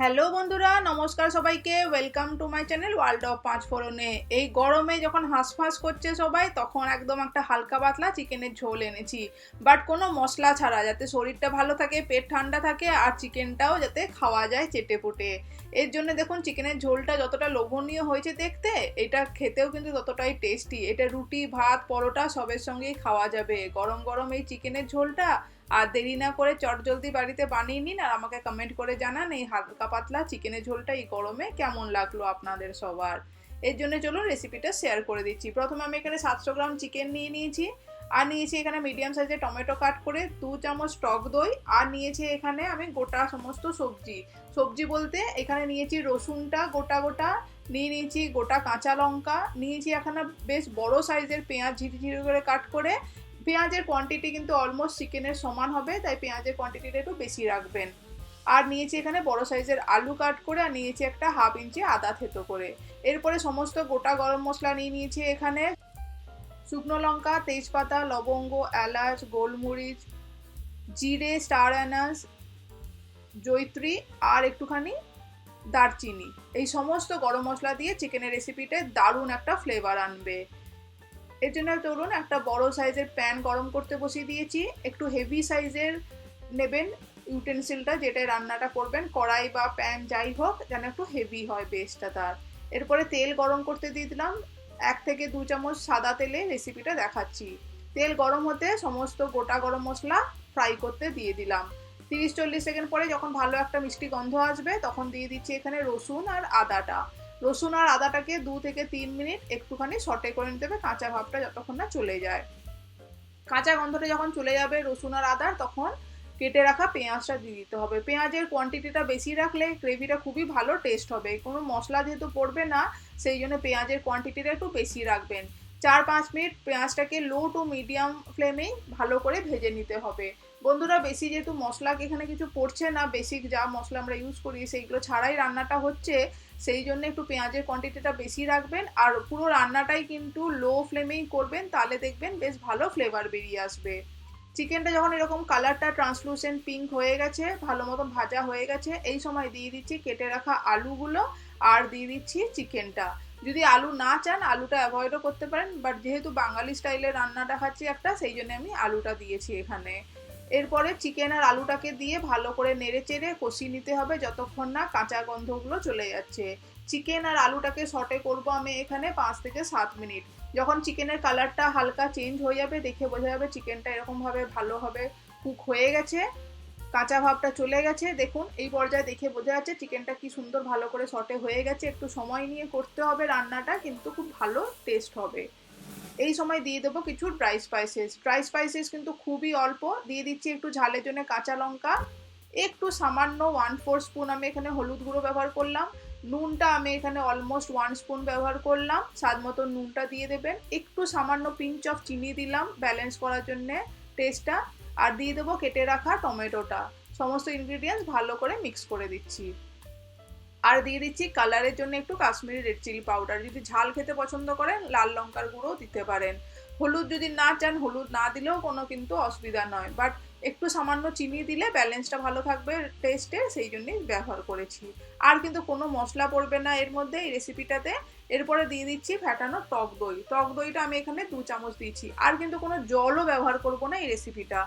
Hello বন্ধুরা, নমস্কার সবাইকে। Welcome to my channel world of পাঁচ ফোড়নে এই গরমে যখন হাঁসফাঁস করছে সবাই, তখন একদম একটা হালকা পাতলা চিকেনের ঝোল এনেছি। বাট কোনো মশলা ছাড়া, যাতে শরীরটা ভালো থাকে, পেট ঠান্ডা থাকে, আর চিকেনটাও যাতে খাওয়া যায় চেটে পুটে এর জন্য দেখুন, চিকেনের ঝোলটা যতটা লোভনীয় হয়েছে দেখতে, এটা খেতেও কিন্তু ততটাই টেস্টি এটা রুটি, ভাত, পরোটা সবের সঙ্গেই খাওয়া যাবে। গরম গরম এই চিকেনের ঝোলটা আর দেরি না করে চট জলদি বাড়িতে বানিয়ে নিন আর আমাকে কমেন্ট করে জানান এই হালকা পাতলা চিকেনের ঝোলটা এই গরমে কেমন লাগল আপনাদের সবার। এর জন্য চলুন রেসিপিটা শেয়ার করে দিচ্ছি। প্রথমে আমি এখানে সাতশো গ্রাম চিকেন নিয়ে নিয়েছি, আর নিয়েছি এখানে মিডিয়াম সাইজের টমেটো কাট করে দু চামচ টক দই, আর নিয়েছি এখানে আমি গোটা সমস্ত সবজি। সবজি বলতে এখানে নিয়েছি রসুনটা গোটা গোটা, নিয়ে নিয়েছি গোটা কাঁচা লঙ্কা, নিয়েছি এখানে বেশ বড় সাইজের পেঁয়াজ ঝিরি ঝিরি করে কাট করে পেঁয়াজের কোয়ান্টিটি কিন্তু অলমোস্ট চিকেনের সমান হবে, তাই পেঁয়াজের কোয়ান্টিটিটা একটু বেশি রাখবেন। আর নিয়েছি এখানে বড় সাইজের আলু কাট করে আর নিয়েছি একটা হাফ ইঞ্চি আদা থেতো করে। এরপরে সমস্ত গোটা গরম মশলা নিয়ে নিয়েছি এখানে। শুকনো লঙ্কা, তেজপাতা, লবঙ্গ, এলাচ, গোলমরিচ, জিরে স্টার অ্যানাস জৈত্রী আর একটুখানি দারচিনি। এই সমস্ত গরম মশলা দিয়ে চিকেনের রেসিপিতে দারুণ একটা ফ্লেভার আনবে। এর জন্য ধরুন একটা বড় সাইজের প্যান গরম করতে বসিয়ে দিয়েছি। একটু হেভি সাইজের নেবেন ইউটেন্সিলটা যেটায় রান্নাটা করবেন, কড়াই বা প্যান যাই হোক, যেন একটু হেভি হয় বেসটা তার। এরপরে তেল গরম করতে দিয়ে দিলাম। এক থেকে দু চামচ সাদা তেলে রেসিপিটা দেখাচ্ছি। তেল গরম হতে সমস্ত গোটা গরম মশলা ফ্রাই করতে দিয়ে দিলাম। তিরিশ চল্লিশ সেকেন্ড পরে যখন ভালো একটা মিষ্টি গন্ধ আসবে, তখন দিয়ে দিচ্ছি এখানে রসুন আর আদাটা। রসুন আর আদাটাকে দু থেকে তিন মিনিট একটুখানি সটে করে নিতে হবে, কাঁচা ভাবটা যতক্ষণ না চলে যায়। কাঁচা গন্ধটা যখন চলে যাবে রসুন আর আদার, তখন কেটে রাখা পেঁয়াজটা দিয়ে দিতে হবে। পেঁয়াজের কোয়ান্টিটিটা বেশি রাখলে গ্রেভিটা খুবই ভালো টেস্ট হবে। কোনো মশলা যেহেতু পড়বে না, সেই জন্য পেঁয়াজের কোয়ান্টিটিটা একটু বেশি রাখবেন। চার পাঁচ মিনিট পেঁয়াজটাকে লো টু মিডিয়াম ফ্লেমেই ভালো করে ভেজে নিতে হবে। বন্ধুরা, বেশি যেহেতু মশলা এখানে কিছু পড়ছে না বেসিক যা মশলা আমরা ইউজ করি, সেইগুলো ছাড়াই রান্নাটা হচ্ছে। সেই জন্য একটু পেঁয়াজের কোয়ান্টিটিটা বেশি রাখবেন। আর পুরো রান্নাটাই কিন্তু লো ফ্লেমেই করবেন, তাহলে দেখবেন বেশ ভালো ফ্লেভার বেরিয়ে আসবে। চিকেনটা যখন এরকম কালারটা ট্রান্সলুসেন্ট পিঙ্ক হয়ে গেছে, ভালো মতন ভাজা হয়ে গেছে, এই সময় দিয়ে দিচ্ছি কেটে রাখা আলুগুলো আর দিয়ে দিচ্ছি চিকেনটা যদি আলু না চান, আলুটা অ্যাভয়েডও করতে পারেন বাট যেহেতু বাঙালি স্টাইলে রান্নাটা খাচ্ছি একটা, সেই জন্য আমি আলুটা দিয়েছি এখানে। এরপরে চিকেন আর আলুটাকে দিয়ে ভালো করে নেড়ে চেড়ে কষিয়ে নিতে হবে যতক্ষণ না কাঁচা গন্ধগুলো চলে যাচ্ছে। চিকেন আর আলুটাকে সটে করব আমি এখানে পাঁচ থেকে সাত মিনিট। যখন চিকেনের কালারটা হালকা চেঞ্জ হয়ে যাবে, দেখে বোঝা যাবে চিকেনটা এরকমভাবে ভালোভাবে কুক হয়ে গেছে, কাঁচা ভাবটা চলে গেছে। দেখুন, এই পর্যায়ে দেখে বোঝা যাচ্ছে চিকেনটা কি সুন্দর ভালো করে সটে হয়ে গেছে। একটু সময় নিয়ে করতে হবে রান্নাটা, কিন্তু খুব ভালো টেস্ট হবে। এই সময় দিয়ে দেবো কিছু ড্রাই স্পাইসেস ড্রাই স্পাইসেস কিন্তু খুবই অল্প। দিয়ে দিচ্ছি একটু ঝালের জন্য কাঁচা লঙ্কা। একটু সামান্য ওয়ান ফোর স্পুন আমি এখানে হলুদ গুঁড়ো ব্যবহার করলাম। নুনটা আমি এখানে অলমোস্ট ওয়ান স্পুন ব্যবহার করলাম। স্বাদ মতো নুনটা দিয়ে দেবেন। একটু সামান্য পিঞ্চ অফ চিনি দিলাম ব্যালেন্স করার জন্যে টেস্টটা আর দিয়ে দেবো কেটে রাখা টমেটোটা। সমস্ত ইনগ্রিডিয়েন্টস ভালো করে মিক্স করে দিচ্ছি। আর দিয়ে দিচ্ছি কালারের জন্য একটু কাশ্মীরি রেড চিলি পাউডার যদি ঝাল খেতে পছন্দ করেন, লাল লঙ্কার গুঁড়ো দিতে পারেন। হলুদ যদি না চান, হলুদ না দিলেও কোনো কিন্তু অসুবিধা নয়। বাট একটু সামান্য চিনি দিলে ব্যালেন্সটা ভালো থাকবে টেস্টে সেই জন্যই ব্যবহার করেছি। আর কিন্তু কোনো মশলা পড়বে না এর মধ্যে এই রেসিপিটাতে এরপরে দিয়ে দিচ্ছি ফ্যাটানো টক দই। টক দইটা আমি এখানে দু চামচ দিয়েছি। আর কিন্তু কোনো জলও ব্যবহার করব না এই রেসিপিটা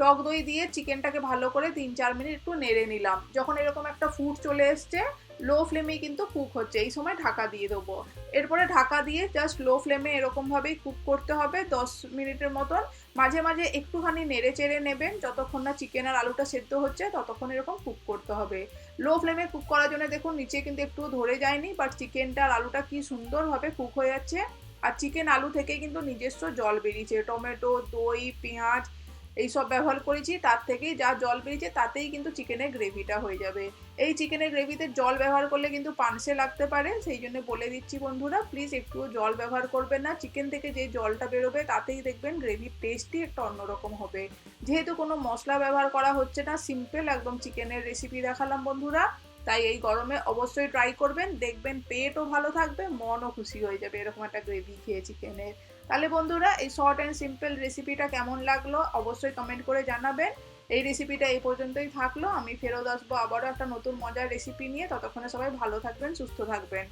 টক দই দিয়ে চিকেনটাকে ভালো করে তিন চার মিনিট একটু নেড়ে নিলাম। যখন এরকম একটা ফুড চলে এসছে লো ফ্লেমে কিন্তু কুক হচ্ছে। এই সময় ঢাকা দিয়ে দেবো। এরপরে ঢাকা দিয়ে জাস্ট লো ফ্লেমে এরকমভাবেই কুক করতে হবে, দশ মিনিটের মতন। মাঝে মাঝে একটুখানি নেড়ে চেড়ে নেবেন, যতক্ষণ না চিকেন আর আলুটা সেদ্ধ হচ্ছে, ততক্ষণ এরকম কুক করতে হবে। লো ফ্লেমে কুক করার জন্য দেখুন, নিচে কিন্তু একটু ধরে যায়নি বাট চিকেনটা আর আলুটা কি সুন্দরভাবে কুক হয়ে যাচ্ছে। আর চিকেন আলু থেকে কিন্তু নিজস্ব জল বেরিয়েছে। টমেটো, দই, পেঁয়াজ, এইসব ব্যবহার করেছি, তার থেকেই যা জল বেরিয়েছে, তাতেই কিন্তু চিকেনের গ্রেভিটা হয়ে যাবে। এই চিকেনের গ্রেভিতে জল ব্যবহার করলে কিন্তু পানসে লাগতে পারে, সেই জন্য বলে দিচ্ছি বন্ধুরা প্লিজ একটু জল ব্যবহার করবেন না। চিকেন থেকে যে জলটা বেরোবে, তাতেই দেখবেন গ্রেভির টেস্টই একটা অন্যরকম হবে। যেহেতু কোনো মশলা ব্যবহার করা হচ্ছে না সিম্পল একদম চিকেনের রেসিপি দেখালাম বন্ধুরা, তাই এই গরমে অবশ্যই ট্রাই করবেন। দেখবেন পেটও ভালো থাকবে, মনও খুশি হয়ে যাবে, এরকম একটা গ্রেভি খেয়ে চিকেনের তাহলে বন্ধুরা, এই শর্ট অ্যান্ড সিম্পল রেসিপিটা কেমন লাগল অবশ্যই কমেন্ট করে জানাবেন। এই রেসিপিটা এই পর্যন্তই থাকল। আমি ফেরত আসব আবারও একটা নতুন মজার রেসিপি নিয়ে। ততক্ষণে সবাই ভালো থাকবেন, সুস্থ থাকবেন।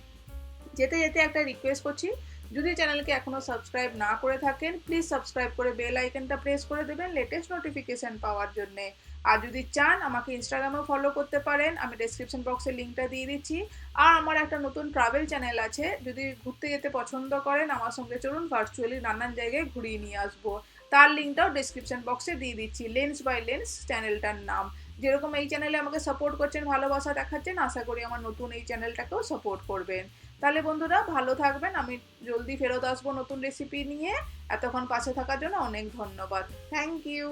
যেতে যেতে একটা রিকোয়েস্ট করছি। যদি চ্যানেলকে এখনও সাবস্ক্রাইব না করে থাকেন প্লিজ সাবস্ক্রাইব করে বেল আইকনটা প্রেস করে দেবেন লেটেস্ট নোটিফিকেশান পাওয়ার জন্যে। আর যদি চান, আমাকে ইনস্টাগ্রামেও ফলো করতে পারেন। আমি ডেসক্রিপশন বক্সে লিঙ্কটা দিয়ে দিচ্ছি। আর আমার একটা নতুন ট্রাভেল চ্যানেল আছে। যদি ঘুরতে যেতে পছন্দ করেন, আমার সঙ্গে চলুন ভার্চুয়ালি নানান জায়গায় ঘুরিয়ে নিয়ে আসব। তার লিঙ্কটাও ডেসক্রিপশন বক্সে দিয়ে দিচ্ছি। লেন্স বাই লেন্স চ্যানেলটার নাম। যেরকম এই চ্যানেলে আমাকে সাপোর্ট করছেন, ভালোবাসা দেখাচ্ছেন, আশা করি আমার নতুন এই চ্যানেলটাকেও সাপোর্ট করবেন। তাহলে বন্ধুরা, ভালো থাকবেন। আমি জলদি ফেরত আসব নতুন রেসিপি নিয়ে। এতক্ষণ পাশে থাকার জন্য অনেক ধন্যবাদ। Thank you